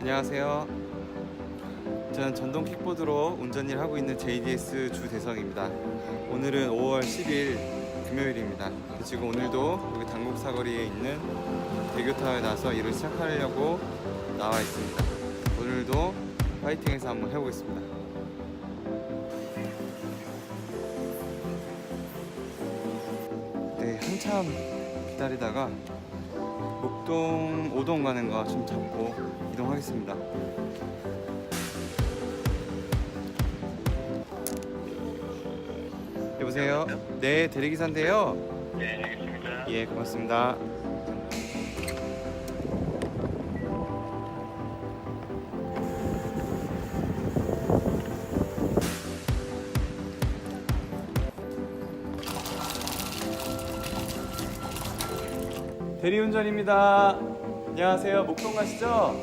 안녕하세요. 저는 전동 킥보드로 운전 일 하고 있는 JDS 주대성입니다. 오늘은 5월 10일 금요일입니다. 지금 오늘도 여기 당국 사거리에 있는 대교타에 나서 일을 시작하려고 나와 있습니다. 오늘도 파이팅해서 한번 해보겠습니다. 네, 한참 기다리다가 목동 5동 가는 거 좀 잡고 이동하겠습니다. 여보세요? 네, 대리기사인데요. 네, 알겠습니다. 예, 고맙습니다. 대리운전입니다. 안녕하세요. 목동 가시죠?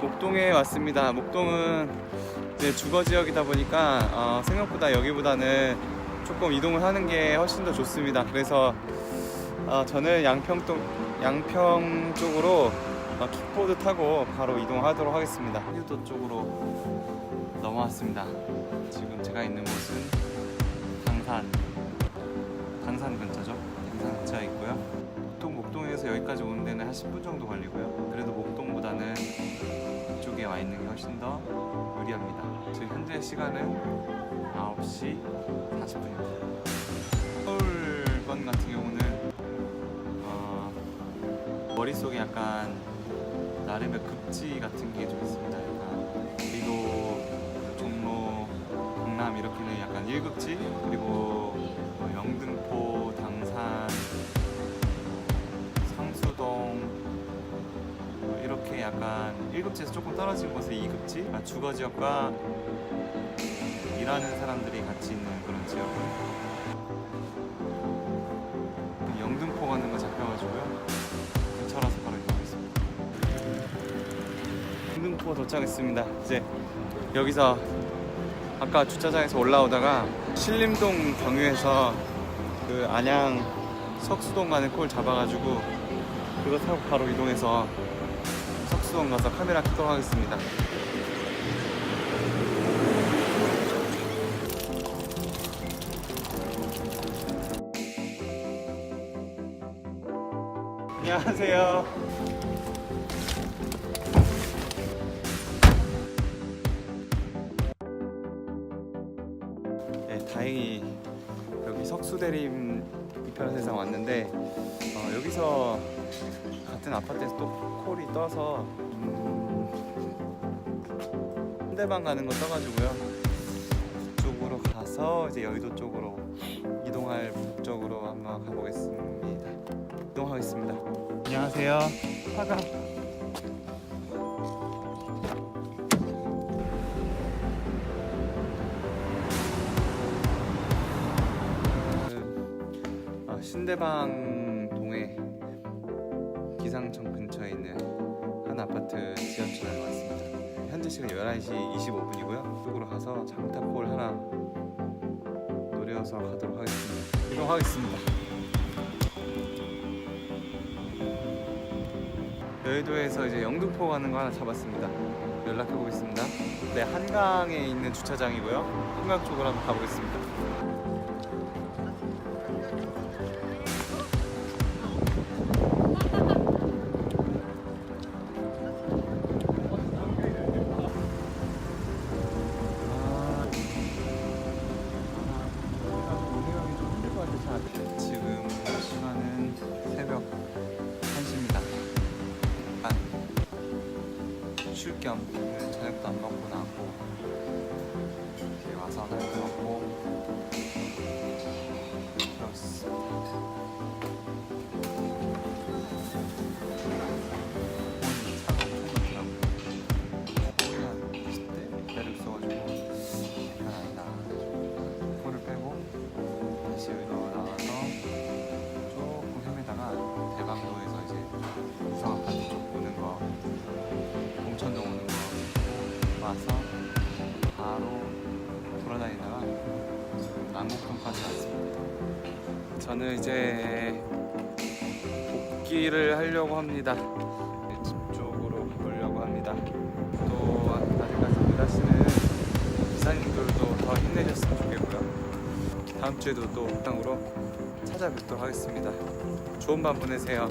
목동에 왔습니다. 목동은 이제 주거 지역이다 보니까 어, 생각보다 여기보다는 조금 이동을 하는 게 훨씬 더 좋습니다. 그래서 어, 저는 양평동 양평 쪽으로 어, 킥보드 타고 바로 이동하도록 하겠습니다. 한유도 쪽으로 넘어왔습니다. 지금 제가 있는 곳은 당산 당산 근처죠. 당산 근처에 있고요. 보통 목동에서 여기까지 오는 데는 한 10분 정도 걸리고요. 그래도 목동보다는 이쪽에 와 있는 게 훨씬 더 유리합니다. 지금 현재 시간은 9시 40분입니다. 서울권 같은 경우는 어, 머릿속에 약간 나름의 급지 같은 게 좀 있습니다. 약간 리도, 종로, 강남 이렇게는 약간 1급지 그리고 뭐 영등포, 당산, 상수동 뭐 이렇게 약간 1급지에서 조금 떨어진 곳에 2급지 그러니까 주거 지역과 일하는 사람들이 같이 있는 그런 지역이에요. 영등포 가는 거 잡혀가지고요. 근처라서 바로 이동하겠습니다. 영등포 도착했습니다. 이제 여기서 아까 주차장에서 올라오다가 신림동 경유해서 그 안양 석수동 가는 콜 잡아가지고 그거 타고 바로 이동해서 석수동 가서 카메라 켜도록 하겠습니다. 안녕하세요. 다행히 여기 석수대림 이편한 세상 왔는데 어, 여기서 같은 아파트에서 또 콜이 떠서 음, 상대방 가는 거 떠가지고요. 그쪽으로 가서 이제 여의도 쪽으로 이동할 목적으로 한번 가보겠습니다. 이동하겠습니다. 안녕하세요. 화가 신대방 동에 기상청 근처에 있는 한 아파트 지하철에 왔습니다. 현재 시간 11시 25분이고요. 이쪽으로 가서 장타폴 하나 노려서 가도록 하겠습니다. 이동하겠습니다. 여의도에서 이제 영등포 가는 거 하나 잡았습니다. 연락해 보겠습니다. 네, 한강에 있는 주차장이고요. 한강 쪽으로 한번 가보겠습니다. 지금 시간은 새벽 1시입니다. 아, 쉴겸 저녁도 안 먹고 나왔고 이제 와서 저는 이제 복귀를 하려고 합니다. 네, 집 쪽으로 가보려고 합니다. 또 아직까지 일하시는 기사님들도 더 힘내셨으면 좋겠고요. 다음 주에도 또 영상으로 찾아뵙도록 하겠습니다. 좋은 밤 보내세요.